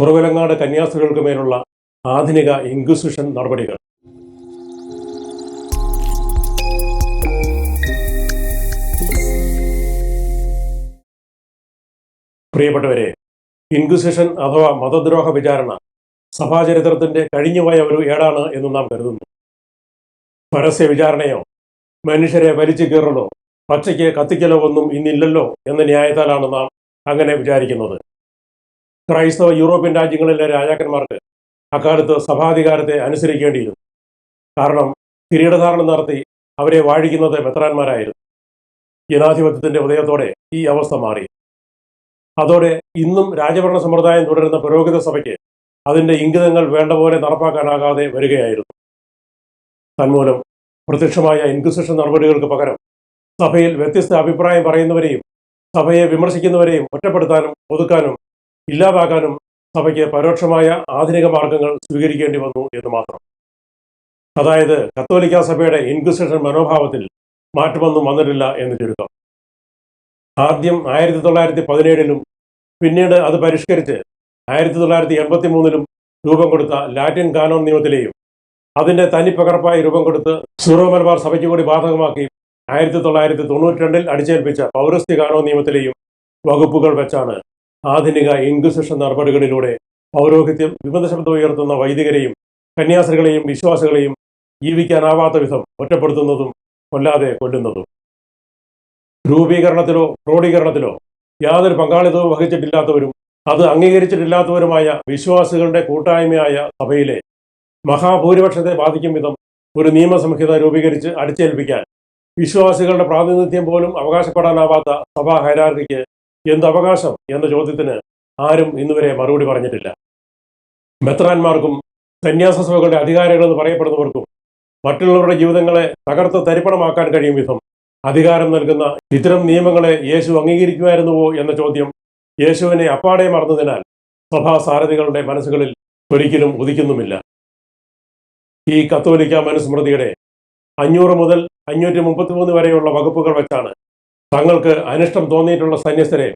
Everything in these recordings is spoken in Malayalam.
കുറവിലങ്ങാട് കന്യാസ്ത്രീകൾക്ക് മേലുള്ള ആധുനിക ഇൻക്വിസിഷൻ നടപടികൾ. പ്രിയപ്പെട്ടവരെ ഇൻക്വിസിഷൻ അഥവാ മതദ്രോഹ വിചാരണ സഭാചരിത്രത്തിന്റെ കഴിഞ്ഞുപോയ ഒരു ഏടാണ് എന്ന് നാം കരുതുന്നു. പരസ്യ വിചാരണയോ മനുഷ്യരെ വലിച്ചു കീറലോ പച്ചയ്ക്ക് കത്തിക്കലോ ഒന്നും ഇന്നില്ലല്ലോ എന്ന ന്യായത്താലാണ് നാം അങ്ങനെ വിചാരിക്കുന്നത്. ക്രൈസ്തവ യൂറോപ്യൻ രാജ്യങ്ങളിലെ രാജാക്കന്മാർക്ക് അക്കാലത്ത് സഭാധികാരത്തെ അനുസരിക്കേണ്ടിയിരുന്നു. കാരണം കിരീടധാരണം നടത്തി അവരെ വാഴിക്കുന്നത് മെത്രാന്മാരായിരുന്നു. ജനാധിപത്യത്തിന്റെ ഉദയത്തോടെ ഈ അവസ്ഥ മാറി. അതോടെ ഇന്നും രാജഭരണ സമ്പ്രദായം തുടരുന്ന പുരോഗത സഭയ്ക്ക് അതിന്റെ ഇംഗിതങ്ങൾ വേണ്ട പോലെ നടപ്പാക്കാനാകാതെ വരികയായിരുന്നു. തന്മൂലം പ്രത്യക്ഷമായ ഇൻക്വിസിഷൻ നടപടികൾക്ക് പകരം സഭയിൽ വ്യത്യസ്ത അഭിപ്രായം പറയുന്നവരെയും സഭയെ വിമർശിക്കുന്നവരെയും ഒറ്റപ്പെടുത്താനും ഒതുക്കാനും ഇല്ലാതാക്കാനും സഭയ്ക്ക് പരോക്ഷമായ ആധുനിക മാർഗങ്ങൾ സ്വീകരിക്കേണ്ടി വന്നു എന്ന് മാത്രം. അതായത് കത്തോലിക്ക സഭയുടെ ഇൻക്വിസിഷൻ മനോഭാവത്തിൽ മാറ്റമൊന്നും വന്നിട്ടില്ല എന്ന് ചുരുക്കം. ആദ്യം ആയിരത്തി തൊള്ളായിരത്തി പതിനേഴിലും പിന്നീട് അത് പരിഷ്കരിച്ച് ആയിരത്തി തൊള്ളായിരത്തി എൺപത്തി മൂന്നിലും രൂപം കൊടുത്ത ലാറ്റിൻ കാനോൺ നിയമത്തിലെയും അതിന്റെ തനിപ്പകർപ്പായി രൂപം കൊടുത്ത് സൂറോ മലബാർ സഭയ്ക്ക് കൂടി ബാധകമാക്കി ആയിരത്തി തൊള്ളായിരത്തി തൊണ്ണൂറ്റി രണ്ടിൽ അടിച്ചേൽപ്പിച്ച പൗരസ്ത്യ കാനോൺ നിയമത്തിലെയും വകുപ്പുകൾ വെച്ചാണ് ആധുനിക ഇൻക്വിസിഷൻ നടപടികളിലൂടെ പൗരോഹിത്യം വിമത ശബ്ദം ഉയർത്തുന്ന വൈദികരെയും കന്യാസ്ത്രീകളെയും വിശ്വാസികളെയും ജീവിക്കാനാവാത്ത വിധം ഒറ്റപ്പെടുത്തുന്നതും കൊല്ലാതെ കൊല്ലുന്നതും. രൂപീകരണത്തിലോ ക്രോഡീകരണത്തിലോ യാതൊരു പങ്കാളിത്തവും വഹിച്ചിട്ടില്ലാത്തവരും അത് അംഗീകരിച്ചിട്ടില്ലാത്തവരുമായ വിശ്വാസികളുടെ കൂട്ടായ്മയായ സഭയിലെ മഹാഭൂരിപക്ഷത്തെ ബാധിക്കും വിധം ഒരു നിയമസംഹിത രൂപീകരിച്ച് അടിച്ചേൽപ്പിക്കാൻ വിശ്വാസികളുടെ പ്രാതിനിധ്യം പോലും അവകാശപ്പെടാനാവാത്ത സഭാ ഹൈരാർക്കിക്ക് എന്ത് അവകാശം എന്ന ചോദ്യത്തിന് ആരും ഇന്നുവരെ മറുപടി പറഞ്ഞിട്ടില്ല. മെത്രാന്മാർക്കും സന്യാസ സഭകളുടെ അധികാരികളെന്ന് പറയപ്പെടുന്നവർക്കും മറ്റുള്ളവരുടെ ജീവിതങ്ങളെ തകർത്ത് തരിപ്പണമാക്കാൻ കഴിയും വിധം അധികാരം നൽകുന്ന ഇത്തരം നിയമങ്ങളെ യേശു അംഗീകരിക്കുമായിരുന്നുവോ എന്ന ചോദ്യം യേശുവിനെ അപ്പാടെ മറന്നതിനാൽ സഭാ സാരഥികളുടെ മനസ്സുകളിൽ ഒരിക്കലും ഉദിക്കുന്നുമില്ല. ഈ കത്തോലിക്ക മനുസ്മൃതിയുടെ അഞ്ഞൂറ് മുതൽ അഞ്ഞൂറ്റി മുപ്പത്തിമൂന്ന് വരെയുള്ള വകുപ്പുകൾ വെച്ചാണ് തങ്ങൾക്ക് അനിഷ്ടം തോന്നിയിട്ടുള്ള സന്യസ്തരെ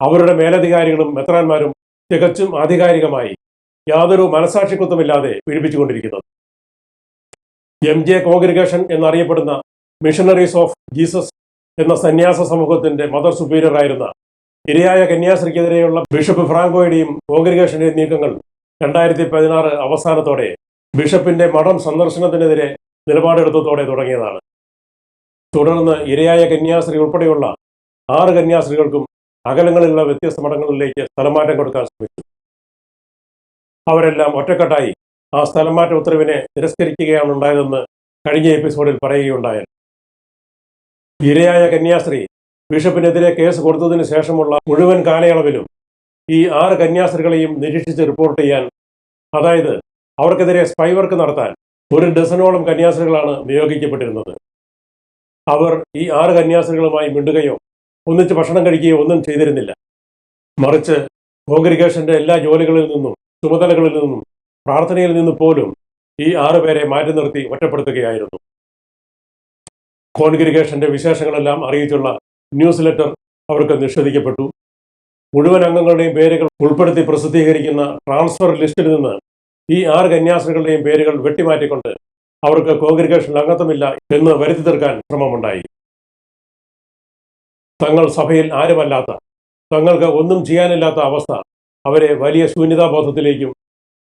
അവരുടെ മേലധികാരികളും മെത്രാന്മാരും തികച്ചും ആധികാരികമായി യാതൊരു മനസാക്ഷിക്കുത്തമില്ലാതെ പീഡിപ്പിച്ചുകൊണ്ടിരിക്കുന്നത് എം ജെ കോഗ്രിഗേഷൻ എന്നറിയപ്പെടുന്ന മിഷണറീസ് ഓഫ് ജീസസ് എന്ന സന്യാസ സമൂഹത്തിന്റെ മദർ സുപ്പീരിയർ ആയിരുന്ന ഇരയായ കന്യാസ്ത്രീക്കെതിരെയുള്ള ബിഷപ്പ് ഫ്രാങ്കോയുടെയും കോഗ്രിഗേഷന്റെയും നീക്കങ്ങൾ രണ്ടായിരത്തി പതിനാറ് അവസാനത്തോടെ ബിഷപ്പിന്റെ മഠം സന്ദർശനത്തിനെതിരെ നിലപാടെടുത്തതോടെ തുടങ്ങിയതാണ്. തുടർന്ന് ഇരയായ കന്യാസ്ത്രീ ഉൾപ്പെടെയുള്ള ആറ് കന്യാസ്ത്രീകൾക്കും അകലങ്ങളിലുള്ള വ്യത്യസ്ത മഠങ്ങളിലേക്ക് സ്ഥലമാറ്റം കൊടുക്കാൻ ശ്രമിച്ചു. അവരെല്ലാം ഒറ്റക്കെട്ടായി ആ സ്ഥലമാറ്റ ഉത്തരവിനെ തിരസ്കരിക്കുകയാണ് ഉണ്ടായതെന്ന് കഴിഞ്ഞ എപ്പിസോഡിൽ പറയുകയുണ്ടായ ഇരയായ കന്യാസ്ത്രീ ബിഷപ്പിനെതിരെ കേസ് കൊടുത്തതിന് ശേഷമുള്ള മുഴുവൻ കാലയളവിലും ഈ ആറ് കന്യാസ്ത്രീകളെയും നിരീക്ഷിച്ച് റിപ്പോർട്ട് ചെയ്യാൻ അതായത് അവർക്കെതിരെ സ്പൈവർക്ക് നടത്താൻ ഒരു ഡസനോളം കന്യാസ്ത്രീകളാണ് നിയോഗിക്കപ്പെട്ടിരുന്നത്. അവർ ഈ ആറ് കന്യാസ്ത്രീകളുമായി മിണ്ടുകയോ ഒന്നിച്ച് ഭക്ഷണം കഴിക്കുകയോ ഒന്നും ചെയ്തിരുന്നില്ല. മറിച്ച് കോൺഗ്രിഗേഷന്റെ എല്ലാ ജോലികളിൽ നിന്നും ചുമതലകളിൽ നിന്നും പ്രാർത്ഥനയിൽ നിന്ന് പോലും ഈ ആറു പേരെ മാറ്റി നിർത്തി ഒറ്റപ്പെടുത്തുകയായിരുന്നു. കോൺഗ്രിഗേഷന്റെ വിശേഷങ്ങളെല്ലാം അറിയിച്ചുള്ള ന്യൂസ് ലെറ്റർ അവർക്ക് നിഷേധിക്കപ്പെട്ടു. മുഴുവൻ അംഗങ്ങളുടെയും പേരുകൾ ഉൾപ്പെടുത്തി പ്രസിദ്ധീകരിക്കുന്ന ട്രാൻസ്ഫർ ലിസ്റ്റിൽ നിന്ന് ഈ ആറ് കന്യാസ്ത്രീകളുടെയും പേരുകൾ വെട്ടിമാറ്റിക്കൊണ്ട് അവർക്ക് കോൺഗ്രിഗേഷനിൽ അംഗത്വമില്ല എന്ന് വരുത്തി തീർക്കാൻ ശ്രമമുണ്ടായി. തങ്ങൾ സഭയിൽ ആരുമല്ലാത്ത തങ്ങൾക്ക് ഒന്നും ചെയ്യാനില്ലാത്ത അവസ്ഥ അവരെ വലിയ ശൂന്യതാബോധത്തിലേക്കും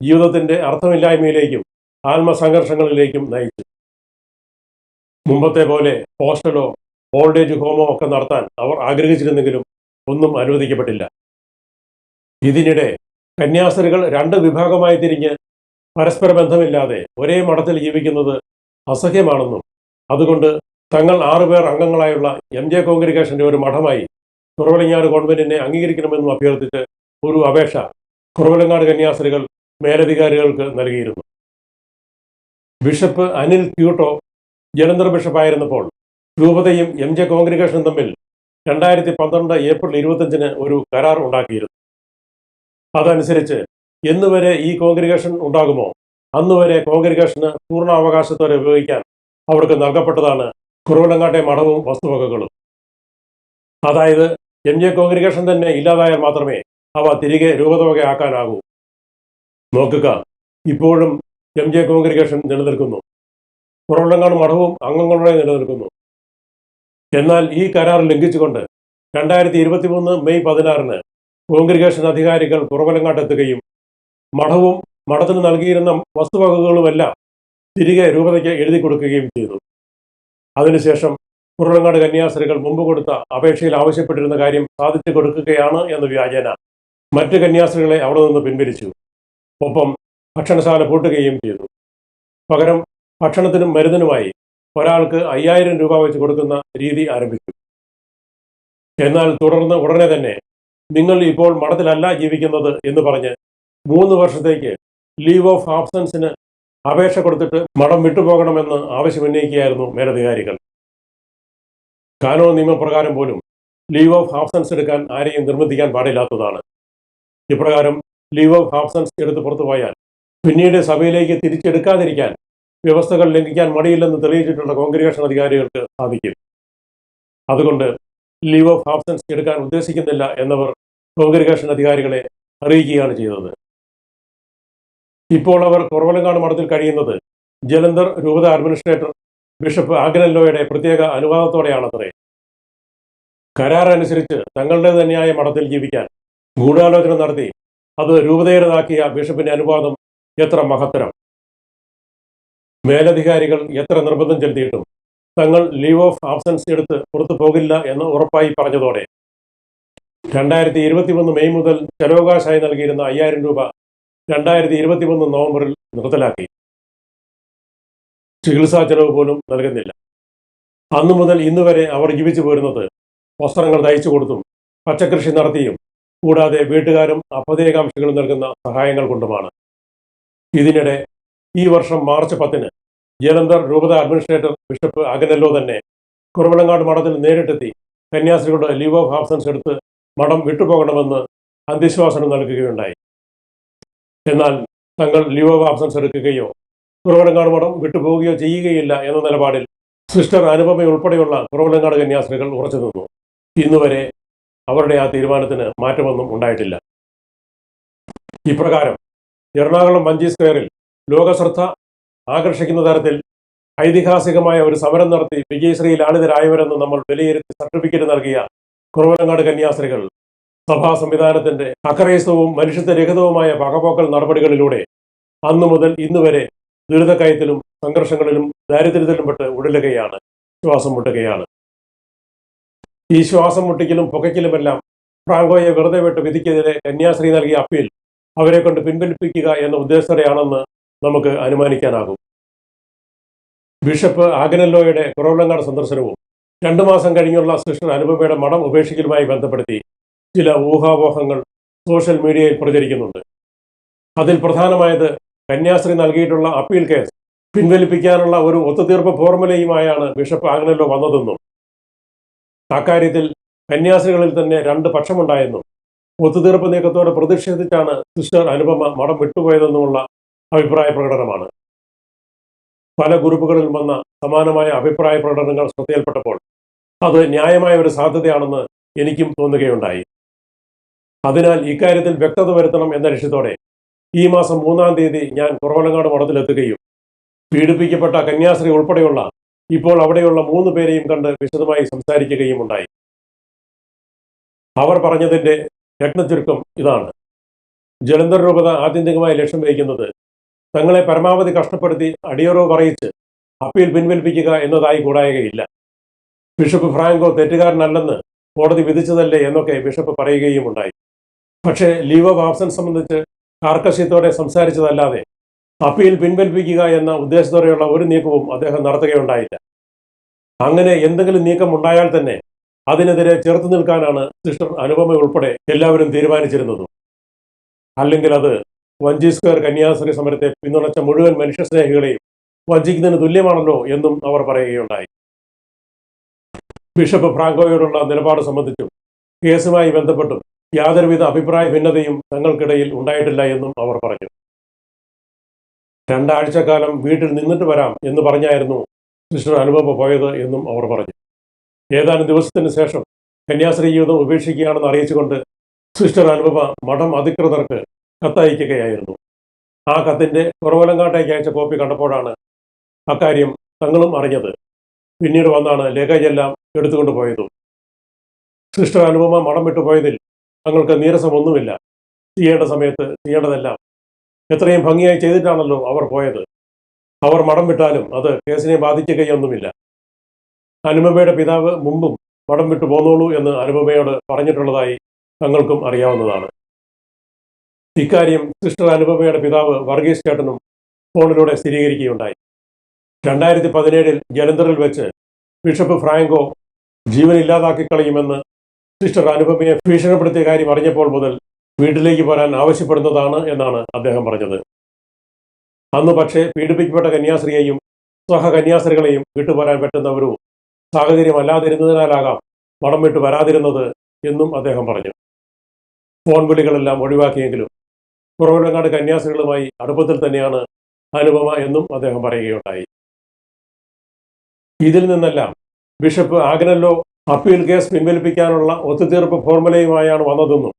ജീവിതത്തിന്റെ അർത്ഥമില്ലായ്മയിലേക്കും ആത്മസംഘർഷങ്ങളിലേക്കും നയിച്ചു. മുമ്പത്തെ പോലെ ഹോസ്റ്റലോ ഓൾഡ് ഏജ് ഹോമോ ഒക്കെ നടത്താൻ അവർ ആഗ്രഹിച്ചിരുന്നെങ്കിലും ഒന്നും അനുവദിക്കപ്പെട്ടില്ല. ഇതിനിടെ കന്യാസ്ത്രീകൾ രണ്ട് വിഭാഗമായി തിരിഞ്ഞ് പരസ്പര ബന്ധമില്ലാതെ ഒരേ മഠത്തിൽ ജീവിക്കുന്നത് അസഹ്യമാണെന്നും അതുകൊണ്ട് തങ്ങൾ ആറുപേർ അംഗങ്ങളായുള്ള എം ജെ കോൺഗ്രിഗേഷന്റെ ഒരു മഠമായി കുറവലങ്ങാട് ഗവൺമെന്റിനെ അംഗീകരിക്കണമെന്നും അഭ്യർത്ഥിച്ച് ഒരു അപേക്ഷ കുറവലങ്ങാട് കന്യാസ്ത്രീകൾ മേലധികാരികൾക്ക് നൽകിയിരുന്നു. ബിഷപ്പ് അനിൽ ക്യൂട്ടോ ജലന്ധർ ബിഷപ്പായിരുന്നപ്പോൾ രൂപതയും എം ജെ കോൺഗ്രിഗേഷനും തമ്മിൽ രണ്ടായിരത്തി പന്ത്രണ്ട് ഏപ്രിൽ ഇരുപത്തഞ്ചിന് ഒരു കരാർ ഉണ്ടാക്കിയിരുന്നു. അതനുസരിച്ച് എന്നുവരെ ഈ കോൺഗ്രിഗേഷൻ ഉണ്ടാകുമോ? അന്നുവരെ കോൺഗ്രിഗേഷന് പൂർണ അവകാശത്തോടെ ഉപയോഗിക്കാൻ അവർക്ക് നൽകപ്പെട്ടതാണ് കുറവിലങ്ങാട്ടെ മഠവും വസ്തുവകകളും. അതായത് എം ജെ കോൺഗ്രിഗേഷൻ തന്നെ ഇല്ലാതായാൽ മാത്രമേ അവ തിരികെ രൂപതവകയാക്കാനാകൂ. നോക്കുക ഇപ്പോഴും എം ജെ കോൺഗ്രിഗേഷൻ നിലനിൽക്കുന്നു. കുറവിലങ്ങാട് മഠവും അംഗങ്ങളുടെ നിലനിൽക്കുന്നു. എന്നാൽ ഈ കരാർ ലംഘിച്ചുകൊണ്ട് രണ്ടായിരത്തി ഇരുപത്തി മൂന്ന് മെയ് പതിനാറിന് കോൺഗ്രിഗേഷൻ അധികാരികൾ കുറവലങ്ങാട്ടെത്തുകയും മഠവും മഠത്തിന് നൽകിയിരുന്ന വസ്തുവകകളുമെല്ലാം തിരികെ രൂപതയ്ക്ക് എഴുതി കൊടുക്കുകയും ചെയ്തു. അതിനുശേഷം കുരുളങ്ങാട് കന്യാസ്ത്രീകൾ മുമ്പ് കൊടുത്ത അപേക്ഷയിൽ ആവശ്യപ്പെട്ടിരുന്ന കാര്യം സാധിച്ചു കൊടുക്കുകയാണ് എന്ന വ്യാജേന മറ്റ് കന്യാസ്ത്രീകളെ അവിടെ നിന്ന് പിൻവലിച്ചു. ഒപ്പം ഭക്ഷണശാല പൂട്ടുകയും ചെയ്തു. പകരം ഭക്ഷണത്തിനും മരുന്നിനുമായി ഒരാൾക്ക് അയ്യായിരം രൂപ വെച്ച് കൊടുക്കുന്ന രീതി ആരംഭിച്ചു. എന്നാൽ തുടർന്ന് ഉടനെ തന്നെ നിങ്ങൾ ഇപ്പോൾ മഠത്തിലല്ല ജീവിക്കുന്നത് എന്ന് പറഞ്ഞ് മൂന്ന് വർഷത്തേക്ക് ലീവ് ഓഫ് ആബ്സൻസിന് അപേക്ഷ കൊടുത്തിട്ട് മഠം വിട്ടുപോകണമെന്ന് ആവശ്യമുന്നയിക്കുകയായിരുന്നു മേലധികാരികൾ. കാനോ നിയമപ്രകാരം പോലും ലീവ് ഓഫ് ആബ്സൻസ് എടുക്കാൻ ആരെയും നിർബന്ധിക്കാൻ പാടില്ലാത്തതാണ്. ഇപ്രകാരം ലീവ് ഓഫ് ആബ്സൻസ് എടുത്ത് പുറത്തുപോയാൽ പിന്നീട് സഭയിലേക്ക് തിരിച്ചെടുക്കാതിരിക്കാൻ വ്യവസ്ഥകൾ ലംഘിക്കാൻ മടിയില്ലെന്ന് തെളിയിച്ചിട്ടുള്ള കോൺഗ്രിഗേഷൻ അധികാരികൾക്ക് സാധിക്കും. അതുകൊണ്ട് ലീവ് ഓഫ് ആബ്സൻസ് എടുക്കാൻ ഉദ്ദേശിക്കുന്നില്ല എന്നവർ കോൺഗ്രിഗേഷൻ അധികാരികളെ അറിയിക്കുകയാണ് ചെയ്തത്. ഇപ്പോൾ അവർ കുറവലങ്ങാട് മഠത്തിൽ കഴിയുന്നത് ജലന്ധർ രൂപത അഡ്മിനിസ്ട്രേറ്റർ ബിഷപ്പ് ആഗ്രനല്ലോയുടെ പ്രത്യേക അനുവാദത്തോടെയാണത്രേ. കരാർ അനുസരിച്ച് തങ്ങളുടെ തന്നെയായ മഠത്തിൽ ജീവിക്കാൻ ഗൂഢാലോചന നടത്തി അത് രൂപതയുടേതാക്കിയ ബിഷപ്പിന്റെ അനുവാദം എത്ര മഹത്തരം. മേലധികാരികൾ എത്ര നിർബന്ധം ചെലുത്തിയിട്ടും തങ്ങൾ ലീവ് ഓഫ് ആബ്സൻസ് എടുത്ത് പുറത്തു പോകില്ല എന്ന് ഉറപ്പായി പറഞ്ഞതോടെ. രണ്ടായിരത്തി ഇരുപത്തിമൂന്ന് മെയ് മുതൽ ചെലവകാശമായി നൽകിയിരുന്ന അയ്യായിരം രൂപ രണ്ടായിരത്തി ഇരുപത്തിമൂന്ന് നവംബറിൽ നിർത്തലാക്കി. ചികിത്സാ ചെലവ് പോലും നൽകുന്നില്ല. അന്നു മുതൽ ഇന്ന് വരെ അവർ ജീവിച്ചു പോരുന്നത് വസ്ത്രങ്ങൾ തയ്ച്ചു കൊടുത്തും പച്ചക്കൃഷി നടത്തിയും കൂടാതെ വീട്ടുകാരും അപതേകാംശങ്ങളും നൽകുന്ന സഹായങ്ങൾ കൊണ്ടുമാണ്. ഇതിനിടെ ഈ വർഷം മാർച്ച് പത്തിന് ജലന്ധർ രൂപത അഡ്മിനിസ്ട്രേറ്റർ ബിഷപ്പ് അകനല്ലോ തന്നെ കുറവളങ്ങാട് മഠത്തിൽ നേരിട്ടെത്തി കന്യാസ്ത്രീകളുടെ ലീവ് ഓഫ് ആബ്സൻസ് എടുത്ത് മഠം വിട്ടുപോകണമെന്ന് അന്ത്യശ്വാസനം നൽകുകയുണ്ടായി. എന്നാൽ തങ്ങൾ ലീവ് ഓഫ് ആബ്സൻസ് എടുക്കുകയോ കുറവനങ്ങാട് മഠം വിട്ടുപോവുകയോ ചെയ്യുകയില്ല എന്ന നിലപാടിൽ സിസ്റ്റർ അനുപമ ഉൾപ്പെടെയുള്ള കുറവനങ്ങാട് കന്യാസ്ത്രീകൾ ഉറച്ചു നിന്നു. ഇന്നുവരെ അവരുടെ ആ തീരുമാനത്തിന് മാറ്റമൊന്നും ഉണ്ടായിട്ടില്ല. ഇപ്രകാരം എറണാകുളം വഞ്ചി സ്ക്വയറിൽ ലോകശ്രദ്ധ ആകർഷിക്കുന്ന തരത്തിൽ ഐതിഹാസികമായ ഒരു സമരം നടത്തി വിജയശ്രീ ലാളിതരായവരെന്ന് നമ്മൾ വിലയിരുത്തി സർട്ടിഫിക്കറ്റ് നൽകിയ കുറവലങ്ങാട് കന്യാസ്ത്രീകൾ സഭാ സംവിധാനത്തിന്റെ അക്രൈസ്തവും മനുഷ്യത്വരഹിതവുമായ പകപോക്കൽ നടപടികളിലൂടെ അന്നു മുതൽ ഇന്ന് വരെ ദുരിതക്കയത്തിലും സംഘർഷങ്ങളിലും ദാരിദ്ര്യത്തിലും പെട്ട് ഉടലുകയാണ് ശ്വാസം മുട്ടുകയാണ്. ഈ ശ്വാസം മുട്ടിക്കലും പുകയ്ക്കലുമെല്ലാം ഫ്രാങ്കോയെ വെറുതെ വിട്ട് വിധിക്കെതിരെ കന്യാശ്രീ നൽകിയ അപ്പീൽ അവരെ കൊണ്ട് പിൻവലിപ്പിക്കുക എന്ന ഉദ്ദേശത്തോടെയാണെന്ന് നമുക്ക് അനുമാനിക്കാനാകും. ബിഷപ്പ് ആഗനല്ലോയുടെ കുറവിലങ്ങാട് സന്ദർശനവും രണ്ടു മാസം കഴിഞ്ഞുള്ള സിസ്റ്റർ അനുപമയുടെ മഠം ഉപേക്ഷിക്കലുമായി ബന്ധപ്പെടുത്തി ചില ഊഹാപോഹങ്ങൾ സോഷ്യൽ മീഡിയയിൽ പ്രചരിക്കുന്നുണ്ട്. അതിൽ പ്രധാനമായത് കന്യാസ്ത്രീ നൽകിയിട്ടുള്ള അപ്പീൽ കേസ്. പിൻവലിപ്പിക്കാനുള്ള ഒരു ഒത്തുതീർപ്പ് ഫോർമുലയുമായാണ് ബിഷപ്പ് ആഗ്നല്ലോ വന്നതെന്നും അക്കാര്യത്തിൽ കന്യാസ്ത്രീകളിൽ തന്നെ രണ്ട് പക്ഷമുണ്ടായെന്നും ഒത്തുതീർപ്പ് നീക്കത്തോട് പ്രതിഷേധിച്ചാണ് സിസ്റ്റർ അനുപമ മഠം വിട്ടുപോയതെന്നുമുള്ള അഭിപ്രായ പ്രകടനമാണ്. പല ഗ്രൂപ്പുകളിൽ വന്ന സമാനമായ അഭിപ്രായ പ്രകടനങ്ങൾ ശ്രദ്ധയിൽപ്പെട്ടപ്പോൾ അത് ന്യായമായ ഒരു സാധ്യതയാണെന്ന് എനിക്കും തോന്നുകയുണ്ടായി. അതിനാൽ ഇക്കാര്യത്തിൽ വ്യക്തത വരുത്തണം എന്ന ലക്ഷ്യത്തോടെ ഈ മാസം മൂന്നാം തീയതി ഞാൻ കുറവലങ്ങാട് മഠത്തിലെത്തുകയും പീഡിപ്പിക്കപ്പെട്ട കന്യാസ്ത്രീ ഉൾപ്പെടെയുള്ള ഇപ്പോൾ അവിടെയുള്ള മൂന്ന് പേരെയും കണ്ട് വിശദമായി സംസാരിക്കുകയും ഉണ്ടായി. അവർ പറഞ്ഞതിന്റെ രത്നചുരുക്കം ഇതാണ്. ജലന്ധർ രൂപത ആത്യന്തികമായി ലക്ഷ്യം വഹിക്കുന്നത് തങ്ങളെ പരമാവധി കഷ്ടപ്പെടുത്തി അടിയറവ് പറയിച്ച് അപ്പീൽ പിൻവലിപ്പിക്കുക എന്നതായി കൂടായകയില്ല. ബിഷപ്പ് ഫ്രാങ്കോ തെറ്റുകാരനല്ലെന്ന് കോടതി വിധിച്ചതല്ലേ എന്നൊക്കെ ബിഷപ്പ് പറയുകയും ഉണ്ടായി. പക്ഷേ ലീവ് ഓഫ് ആബ്സൻസ് സംബന്ധിച്ച് കാർക്കശ്യത്തോടെ സംസാരിച്ചതല്ലാതെ അപ്പീൽ പിൻവലിപ്പിക്കുക എന്ന ഉദ്ദേശത്തോടെയുള്ള ഒരു നീക്കവും അദ്ദേഹം നടത്തുകയുണ്ടായില്ല. അങ്ങനെ എന്തെങ്കിലും നീക്കം ഉണ്ടായാൽ തന്നെ അതിനെതിരെ ചെറുത്തു നിൽക്കാനാണ് സിസ്റ്റർ അനുപമ ഉൾപ്പെടെ എല്ലാവരും തീരുമാനിച്ചിരുന്നത്. അല്ലെങ്കിൽ അത് വഞ്ചി സ്ക്വയർ കന്യാസ്ത്രീ സമരത്തെ പിന്തുണച്ച മുഴുവൻ മനുഷ്യസ്നേഹികളെയും വഞ്ചിക്കുന്നതിന് തുല്യമാണല്ലോ എന്നും അവർ പറയുകയുണ്ടായി. ബിഷപ്പ് ഫ്രാങ്കോയോടുള്ള നിലപാട് സംബന്ധിച്ചും കേസുമായി ബന്ധപ്പെട്ടും യാതൊരുവിധ അഭിപ്രായ ഭിന്നതയും തങ്ങൾക്കിടയിൽ ഉണ്ടായിട്ടില്ല എന്നും അവർ പറഞ്ഞു. രണ്ടാഴ്ചക്കാലം വീട്ടിൽ നിന്നിട്ട് വരാം എന്ന് പറഞ്ഞായിരുന്നു സിസ്റ്റർ അനുപമ പോയത് എന്നും അവർ പറഞ്ഞു. ഏതാനും ദിവസത്തിന് ശേഷം കന്യാസ്ത്രീ ജീവിതം ഉപേക്ഷിക്കുകയാണെന്ന് അറിയിച്ചുകൊണ്ട് സിസ്റ്റർ അനുപമ മഠം അധികൃതർക്ക് കത്തയക്കുകയായിരുന്നു. ആ കത്തിന്റെ കുറവലങ്കാട്ടേക്ക് അയച്ച കോപ്പി കണ്ടപ്പോഴാണ് അക്കാര്യം തങ്ങളും അറിഞ്ഞത്. പിന്നീട് വന്നാണ് ലേഖയെല്ലാം എടുത്തുകൊണ്ട് പോയതും. സിസ്റ്റർ അനുപമ മഠം വിട്ടുപോയതിൽ തങ്ങൾക്ക് നീരസമൊന്നുമില്ല ചെയ്യേണ്ട സമയത്ത് ചെയ്യേണ്ടതെല്ലാം എത്രയും ഭംഗിയായി ചെയ്തിട്ടാണല്ലോ അവർ പോയത്. അവർ മടം വിട്ടാലും അത് കേസിനെ ബാധിക്കുകയൊന്നുമില്ല അനുപമയുടെ പിതാവ് മുമ്പും മടം വിട്ടു പോന്നോളൂ എന്ന് അനുപമയോട് പറഞ്ഞിട്ടുള്ളതായി തങ്ങൾക്കും അറിയാവുന്നതാണ്. ഇക്കാര്യം സിസ്റ്റർ അനുപമയുടെ പിതാവ് വർഗീസ് ചേട്ടനും ഫോണിലൂടെ സ്ഥിരീകരിക്കുകയുണ്ടായി. രണ്ടായിരത്തി പതിനേഴിൽ ജലന്ധറിൽ വെച്ച് ബിഷപ്പ് ഫ്രാങ്കോ ജീവനില്ലാതാക്കി കളയുമെന്ന് സിസ്റ്റർ അനുപമയെ ഭീഷണിപ്പെടുത്തിയ കാര്യം അറിഞ്ഞപ്പോൾ മുതൽ വീട്ടിലേക്ക് വരാൻ ആവശ്യപ്പെടുന്നതാണ് എന്നാണ് അദ്ദേഹം പറഞ്ഞത്. അന്ന് പക്ഷേ പീഡിപ്പിക്കപ്പെട്ട കന്യാസ്ത്രീയെയും സഹകന്യാസ്ത്രീകളെയും വിട്ടുപോരാൻ പറ്റുന്ന ഒരു സാഹചര്യമല്ലാതിരുന്നതിനാലാകാം മടം വിട്ട് വരാതിരുന്നത് എന്നും അദ്ദേഹം പറഞ്ഞു. ഫോൺ വിളികളെല്ലാം ഒഴിവാക്കിയെങ്കിലും പുറവിലങ്ങാട് കന്യാസ്ത്രീകളുമായി അടുപ്പത്തിൽ തന്നെയാണ് അനുപമ എന്നും അദ്ദേഹം പറയുകയുണ്ടായി. ഇതിൽ നിന്നെല്ലാം ബിഷപ്പ് ആഗ്നല്ലോ അപ്പീൽ കേസ് പിൻവലിപ്പിക്കാനുള്ള ഒത്തുതീർപ്പ് ഫോർമുലയുമായാണ് വന്നതെന്നും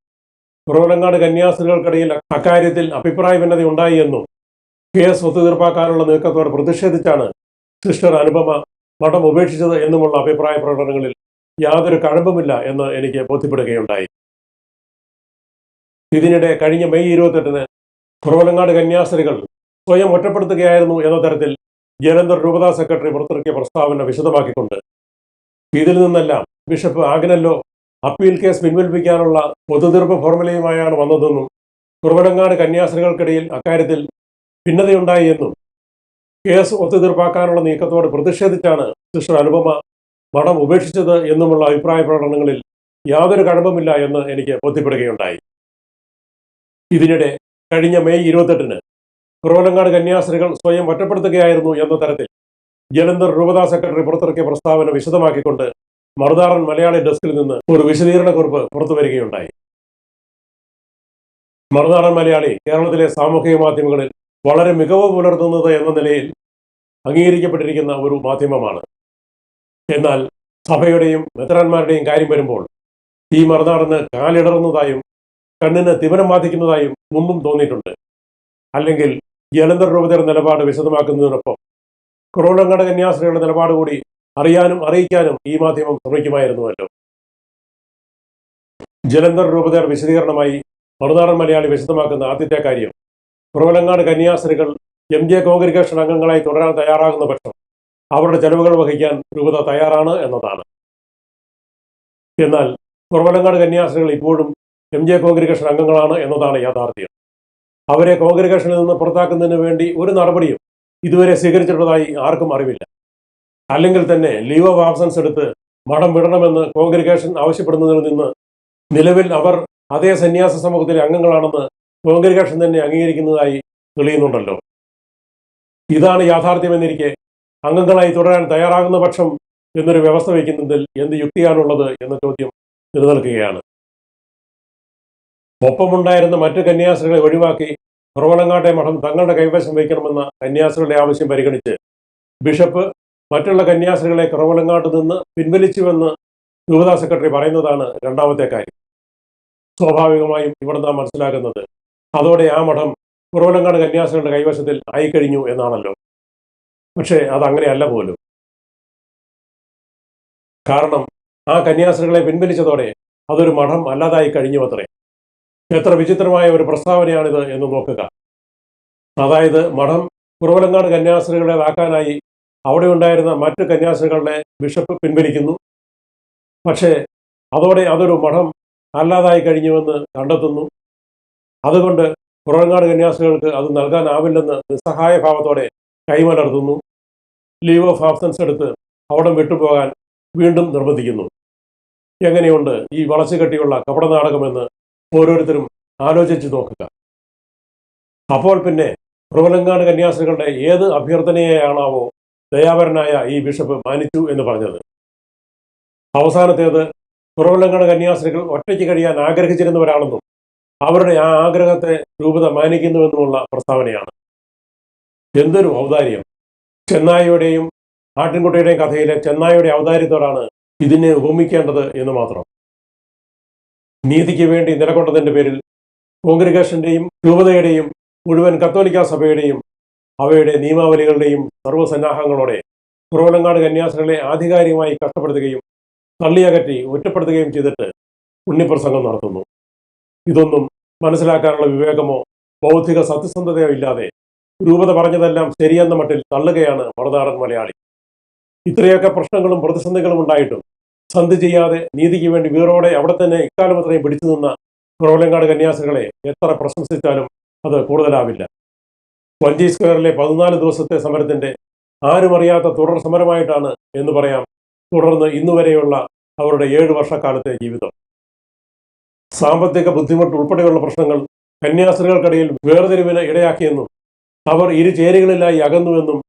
കുറവലങ്ങാട് കന്യാസ്ത്രീകൾക്കിടയിൽ അക്കാര്യത്തിൽ അഭിപ്രായ ഭിന്നത ഉണ്ടായി എന്നും കേസ് ഒത്തുതീർപ്പാക്കാനുള്ള നീക്കത്തോടെ പ്രതിഷേധിച്ചാണ് സിസ്റ്റർ അനുപമ മഠം ഉപേക്ഷിച്ചത് എന്നുമുള്ള അഭിപ്രായ പ്രകടനങ്ങളിൽ യാതൊരു കഴമ്പുമില്ല എന്ന് എനിക്ക് ബോധ്യപ്പെടുകയുണ്ടായി. ഇതിനിടെ കഴിഞ്ഞ മെയ് ഇരുപത്തെട്ടിന് കുറവലങ്ങാട് കന്യാസ്ത്രീകൾ സ്വയം ഒറ്റപ്പെടുത്തുകയായിരുന്നു എന്ന തരത്തിൽ ജലന്ധർ രൂപതാ സെക്രട്ടറി പുറത്തിറക്കിയ പ്രസ്താവന വിശദമാക്കിക്കൊണ്ട് ഇതിൽ നിന്നെല്ലാം ബിഷപ്പ് ആഗ്നല്ലോ അപ്പീൽ കേസ് പിൻവലിപ്പിക്കാനുള്ള പൊതുതീർപ്പ് ഫോർമുലയുമായാണ് വന്നതെന്നും കുറവലങ്ങാട് കന്യാസ്ത്രീകൾക്കിടയിൽ അക്കാര്യത്തിൽ ഭിന്നതയുണ്ടായി എന്നും കേസ് ഒത്തുതീർപ്പാക്കാനുള്ള നീക്കത്തോട് പ്രതിഷേധിച്ചാണ് സിസ്റ്റർ അനുപമ മഠം ഉപേക്ഷിച്ചത് എന്നുമുള്ള അഭിപ്രായ പ്രകടനങ്ങളിൽ യാതൊരു കഴമ്പമില്ല എന്ന് എനിക്ക് ബോധ്യപ്പെടുകയുണ്ടായി. ഇതിനിടെ കഴിഞ്ഞ മെയ് ഇരുപത്തെട്ടിന് കുറവലങ്ങാട് കന്യാസ്ത്രീകൾ സ്വയം ഒറ്റപ്പെടുത്തുകയായിരുന്നു എന്ന തരത്തിൽ ജലന്ധർ രൂപതാ സെക്രട്ടറി പുറത്തിറക്കിയ പ്രസ്താവന വിശദമാക്കിക്കൊണ്ട് മറുതാറൻ മലയാളി ഡെസ്കിൽ നിന്ന് ഒരു വിശദീകരണ കുറിപ്പ് പുറത്തു വരികയുണ്ടായി. മറുനാടൻ മലയാളി കേരളത്തിലെ സാമൂഹിക മാധ്യമങ്ങളിൽ വളരെ മികവ് പുലർത്തുന്നത് എന്ന നിലയിൽ അംഗീകരിക്കപ്പെട്ടിരിക്കുന്ന ഒരു മാധ്യമമാണ്. എന്നാൽ സഭയുടെയും മെത്രാന്മാരുടെയും കാര്യം വരുമ്പോൾ ഈ മറുനാടന് കാലിടറുന്നതായും കണ്ണിന് തിമനം ബാധിക്കുന്നതായും മുമ്പും തോന്നിയിട്ടുണ്ട്. അല്ലെങ്കിൽ ജലന്ധർ രൂപതയുടെ നിലപാട് വിശദമാക്കുന്നതിനൊപ്പം കുറവലങ്ങാട് കന്യാസ്ത്രീകളുടെ നിലപാട് കൂടി അറിയാനും അറിയിക്കാനും ഈ മാധ്യമം ശ്രമിക്കുമായിരുന്നുവല്ലോ. ജലന്ധർ രൂപതയുടെ വിശദീകരണമായി മറുനാടൻ മലയാളി വിശദമാക്കുന്ന ആദ്യത്തെ കാര്യം. കുറവലങ്ങാട് കന്യാസ്ത്രീകൾ എം ജെ കോൺഗ്രിഗേഷൻ അംഗങ്ങളായി തുടരാൻ തയ്യാറാകുന്ന പക്ഷം അവരുടെ ചെലവുകൾ വഹിക്കാൻ രൂപത തയ്യാറാണ് എന്നതാണ്. എന്നാൽ കുറവലങ്ങാട് കന്യാസ്ത്രീകൾ ഇപ്പോഴും എം ജെ കോൺഗ്രിഗേഷൻ അംഗങ്ങളാണ് എന്നതാണ് യാഥാർത്ഥ്യം. അവരെ കോൺഗ്രിഗേഷനിൽ നിന്ന് പുറത്താക്കുന്നതിന് വേണ്ടി ഒരു നടപടിയും ഇതുവരെ സ്വീകരിച്ചിട്ടുള്ളതായി ആർക്കും അറിവില്ല. അല്ലെങ്കിൽ തന്നെ ലീവ് ഓഫ് ആബ്സൻസ് എടുത്ത് മഠം വിടണമെന്ന് കോൺഗ്രിഗേഷൻ ആവശ്യപ്പെടുന്നതിൽ നിന്ന് നിലവിൽ അവർ അതേ സന്യാസ സമൂഹത്തിലെ അംഗങ്ങളാണെന്ന് കോൺഗ്രിഗേഷൻ തന്നെ അംഗീകരിക്കുന്നതായി തെളിയുന്നുണ്ടല്ലോ. ഇതാണ് യാഥാർത്ഥ്യമെന്നിരിക്കെ അംഗങ്ങളായി തുടരാൻ തയ്യാറാകുന്ന പക്ഷം എന്നൊരു വ്യവസ്ഥ വയ്ക്കുന്നതിൽ എന്ത് യുക്തിയാണുള്ളത് എന്ന ചോദ്യം നിലനിൽക്കുകയാണ്. ഒപ്പമുണ്ടായിരുന്ന മറ്റു കന്യാസ്ത്രീകളെ ഒഴിവാക്കി കുറവലങ്ങാട്ടെ മഠം തങ്ങളുടെ കൈവശം വയ്ക്കണമെന്ന കന്യാസികളുടെ ആവശ്യം പരിഗണിച്ച് ബിഷപ്പ് മറ്റുള്ള കന്യാസികളെ കുറവലങ്ങാട്ട് നിന്ന് പിൻവലിച്ചുവെന്ന് രൂപതാ സെക്രട്ടറി പറയുന്നതാണ് രണ്ടാമത്തെ കാര്യം. സ്വാഭാവികമായും ഇവിടെ നാം മനസ്സിലാക്കുന്നത് അതോടെ ആ മഠം കുറവലങ്ങാട് കന്യാസികളുടെ കൈവശത്തിൽ ആയിക്കഴിഞ്ഞു എന്നാണല്ലോ. പക്ഷേ അതങ്ങനെയല്ല പോലും. കാരണം ആ കന്യാസികളെ പിൻവലിച്ചതോടെ അതൊരു മഠം അല്ലാതായി കഴിഞ്ഞു അത്രേ എത്ര വിചിത്രമായ ഒരു പ്രസ്താവനയാണിത് എന്ന് നോക്കുക. അതായത് മഠം കുറവലങ്ങാട് കന്യാസ്ത്രീകളേതാക്കാനായി അവിടെ ഉണ്ടായിരുന്ന മറ്റ് കന്യാസ്ത്രീകളുടെ ബിഷപ്പ് പിൻവലിക്കുന്നു. പക്ഷേ അതോടെ അതൊരു മഠം അല്ലാതായി കഴിഞ്ഞുവെന്ന് കണ്ടെത്തുന്നു. അതുകൊണ്ട് കുറവലങ്ങാട് കന്യാസ്ത്രീകൾക്ക് അത് നൽകാനാവില്ലെന്ന് നിസ്സഹായ ഭാവത്തോടെ കൈമലർത്തുന്നു. ലീവ് ഓഫ് ആബ്സൻസ് എടുത്ത് അവിടം വിട്ടുപോകാൻ വീണ്ടും നിർബന്ധിക്കുന്നു. എങ്ങനെയുണ്ട് ഈ വളച്ചുകെട്ടിയുള്ള കപടനാടകമെന്ന് ഓരോരുത്തരും ആലോചിച്ച് നോക്കുക. അപ്പോൾ പിന്നെ പ്രബലങ്കാട് കന്യാസ്ത്രീകളുടെ ഏത് അഭ്യർത്ഥനയെയാണാവോ ദയാപരനായ ഈ ബിഷപ്പ് മാനിച്ചു എന്ന് പറഞ്ഞത്. അവസാനത്തേത് കുറവലങ്ങാട് കന്യാസ്ത്രീകൾ ഒറ്റയ്ക്ക് കഴിയാൻ ആഗ്രഹിച്ചിരുന്നവരാണെന്നും അവരുടെ ആ ആഗ്രഹത്തെ രൂപത മാനിക്കുന്നുവെന്നുമുള്ള പ്രസ്താവനയാണ്. എന്തൊരു ഔദാര്യം. ചെന്നായിയുടെയും ആട്ടിൻകുട്ടിയുടെയും കഥയിലെ ചെന്നായിയുടെ ഔദാര്യത്തോടാണ് ഇതിനെ ഉപമിക്കേണ്ടത് എന്ന് മാത്രം. നീതിക്ക് വേണ്ടി നിലകൊണ്ടതിന്റെ പേരിൽ കോൺഗ്രിഗേഷന്റെയും രൂപതയുടെയും മുഴുവൻ കത്തോലിക്ക സഭയുടെയും അവയുടെ നിയമാവലികളുടെയും സർവസന്നാഹങ്ങളോടെ കുറവലങ്ങാട് കന്യാസ്ത്രീകളെ ആധികാരികമായി കഷ്ടപ്പെടുത്തുകയും തള്ളിയകറ്റി ഒറ്റപ്പെടുത്തുകയും ചെയ്തിട്ട് ഉണ്ണിപ്രസംഗം നടത്തുന്നു. ഇതൊന്നും മനസ്സിലാക്കാനുള്ള വിവേകമോ ബൗദ്ധിക സത്യസന്ധതയോ ഇല്ലാതെ രൂപത പറഞ്ഞതെല്ലാം ശരിയെന്ന മട്ടിൽ തള്ളുകയാണ് മറുനാടൻ മലയാളി. ഇത്രയൊക്കെ പ്രശ്നങ്ങളും പ്രതിസന്ധികളും ഉണ്ടായിട്ടും സന്ധി ചെയ്യാതെ നീതിക്ക് വേണ്ടി വീറോടെ അവിടെ തന്നെ ഇക്കാലം അത്രയും പിടിച്ചു നിന്ന കുറവലങ്കാട് കന്യാസികളെ എത്ര പ്രശംസിച്ചാലും അത് കൂടുതലാവില്ല. വഞ്ചി സ്ക്വയറിലെ പതിനാല് ദിവസത്തെ സമരത്തിന്റെ ആരും അറിയാത്ത തുടർ സമരമായിട്ടാണ് എന്ന് പറയാം തുടർന്ന് ഇന്നുവരെയുള്ള അവരുടെ ഏഴ് വർഷക്കാലത്തെ ജീവിതം. സാമ്പത്തിക ബുദ്ധിമുട്ട് ഉൾപ്പെടെയുള്ള പ്രശ്നങ്ങൾ കന്യാസ്ത്രീകൾക്കിടയിൽ വേർതിരിവിന് ഇടയാക്കിയെന്നും അവർ ഇരു ചേരികളിലായി അകന്നുവെന്നും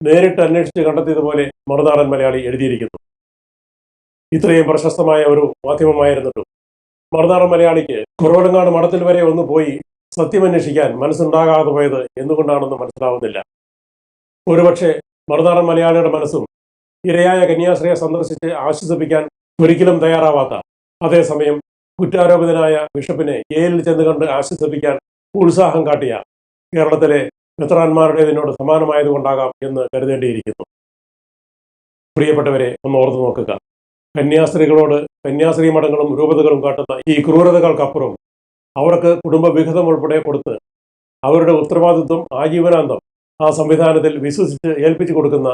നേരിട്ട് അന്വേഷിച്ച് കണ്ടെത്തിയതുപോലെ മറുനാടൻ മലയാളി എഴുതിയിരിക്കുന്നു. ഇത്രയും പ്രശസ്തമായ ഒരു മാധ്യമമായിരുന്നിട്ടും മറുനാടൻ മലയാളിക്ക് കുറവലങ്ങാട് മഠത്തിൽ വരെ ഒന്ന് പോയി സത്യമന്വേഷിക്കാൻ മനസ്സുണ്ടാകാതെ പോയത് എന്തുകൊണ്ടാണെന്ന് മനസ്സിലാവുന്നില്ല. ഒരുപക്ഷെ മറുനാടൻ മലയാളിയുടെ മനസ്സും ഇരയായ കന്യാശ്രയെ സന്ദർശിച്ച് ആശ്വസിപ്പിക്കാൻ ഒരിക്കലും തയ്യാറാവാത്ത അതേസമയം കുറ്റാരോപിതനായ ബിഷപ്പിനെ ജയിലിൽ ചെന്ന് കണ്ട് ആശ്വസിപ്പിക്കാൻ ഉത്സാഹം കാട്ടിയ കേരളത്തിലെ മെത്രാന്മാരുടേതിനോട് സമാനമായതുകൊണ്ടാകാം എന്ന് കരുതേണ്ടിയിരിക്കുന്നു. പ്രിയപ്പെട്ടവരെ ഒന്ന് ഓർത്തു നോക്കുക. കന്യാസ്ത്രീകളോട് കന്യാസ്ത്രീ മഠങ്ങളും രൂപതകളും കാട്ടുന്ന ഈ ക്രൂരതകൾക്കപ്പുറം അവർക്ക് കുടുംബ വിഹിതം ഉൾപ്പെടെ കൊടുത്ത് അവരുടെ ഉത്തരവാദിത്വം ആജീവനാന്തം ആ സംവിധാനത്തിൽ വിശ്വസിച്ച് ഏൽപ്പിച്ചു കൊടുക്കുന്ന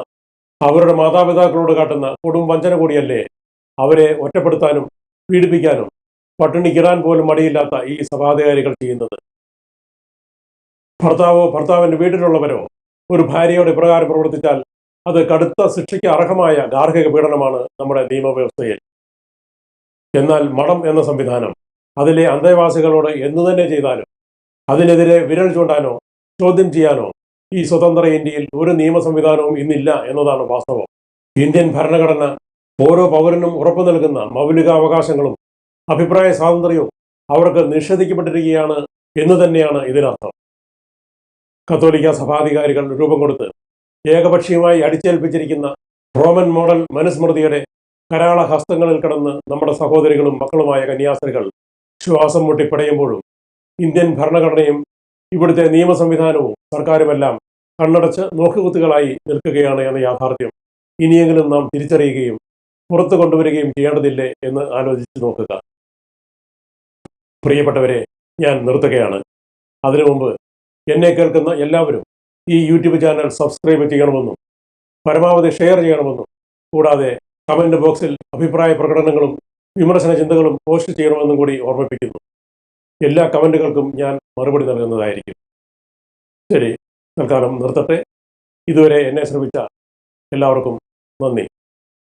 അവരുടെ മാതാപിതാക്കളോട് കാട്ടുന്ന കൊടും വഞ്ചന കൂടിയല്ലേ അവരെ ഒറ്റപ്പെടുത്താനും പീഡിപ്പിക്കാനും പട്ടിണിക്കിടാൻ പോലും മടിയില്ലാത്ത ഈ സഭാധികാരികൾ ചെയ്യുന്നത്. ഭർത്താവോ ഭർത്താവിന്റെ വീട്ടിലുള്ളവരോ ഒരു ഭാര്യയോട് ഇപ്രകാരം പ്രവർത്തിച്ചാൽ അത് കടുത്ത ശിക്ഷയ്ക്ക് അർഹമായ ഗാർഹിക പീഡനമാണ് നമ്മുടെ നിയമവ്യവസ്ഥയിൽ. എന്നാൽ മഠം എന്ന സംവിധാനം അതിലെ അന്തേവാസികളോട് എന്തു തന്നെ ചെയ്താലും അതിനെതിരെ വിരൽ ചൂണ്ടാനോ ചോദ്യം ചെയ്യാനോ ഈ സ്വതന്ത്ര ഇന്ത്യയിൽ ഒരു നിയമ സംവിധാനവും ഇന്നില്ല എന്നതാണ് വാസ്തവം. ഇന്ത്യൻ ഭരണഘടന ഓരോ പൗരനും ഉറപ്പു നൽകുന്ന മൗലികാവകാശങ്ങളും അഭിപ്രായ സ്വാതന്ത്ര്യവും അവർക്ക് നിഷേധിക്കപ്പെട്ടിരിക്കുകയാണ് എന്ന് തന്നെയാണ് ഇതിനർത്ഥം. കത്തോലിക്ക സഭാധികാരികൾ രൂപം കൊടുത്ത് ഏകപക്ഷീയമായി അടിച്ചേൽപ്പിച്ചിരിക്കുന്ന റോമൻ മോഡൽ മനുസ്മൃതിയുടെ കരാള ഹസ്തങ്ങളിൽ കടന്ന് നമ്മുടെ സഹോദരികളും മക്കളുമായ കന്യാസ്ത്രീകൾ ശ്വാസം മുട്ടിപ്പടയുമ്പോഴും ഇന്ത്യൻ ഭരണഘടനയും ഇവിടുത്തെ നിയമ സംവിധാനവും സർക്കാരുമെല്ലാം കണ്ണടച്ച് നോക്കുകുത്തുകളായി നിൽക്കുകയാണ് എന്ന യാഥാർത്ഥ്യം ഇനിയെങ്കിലും നാം തിരിച്ചറിയുകയും പുറത്തു കൊണ്ടുവരികയും ചെയ്യേണ്ടതില്ലേ എന്ന് ആലോചിച്ച് നോക്കുക. പ്രിയപ്പെട്ടവരെ ഞാൻ നിർത്തുകയാണ്. അതിനു മുമ്പ് എന്നെ കേൾക്കുന്ന എല്ലാവരും ഈ യൂട്യൂബ് ചാനൽ സബ്സ്ക്രൈബ് ചെയ്യണമെന്നും പരമാവധി ഷെയർ ചെയ്യണമെന്നും കൂടാതെ കമന്റ് ബോക്സിൽ അഭിപ്രായ പ്രകടനങ്ങളും വിമർശന ചിന്തകളും പോസ്റ്റ് ചെയ്യണമെന്നും കൂടി ഓർമ്മിപ്പിക്കുന്നു. എല്ലാ കമന്റുകൾക്കും ഞാൻ മറുപടി നൽകുന്നതായിരിക്കും. ശരി തൽക്കാലം നിർത്തട്ടെ. ഇതുവരെ എന്നെ ശ്രമിച്ച എല്ലാവർക്കും നന്ദി.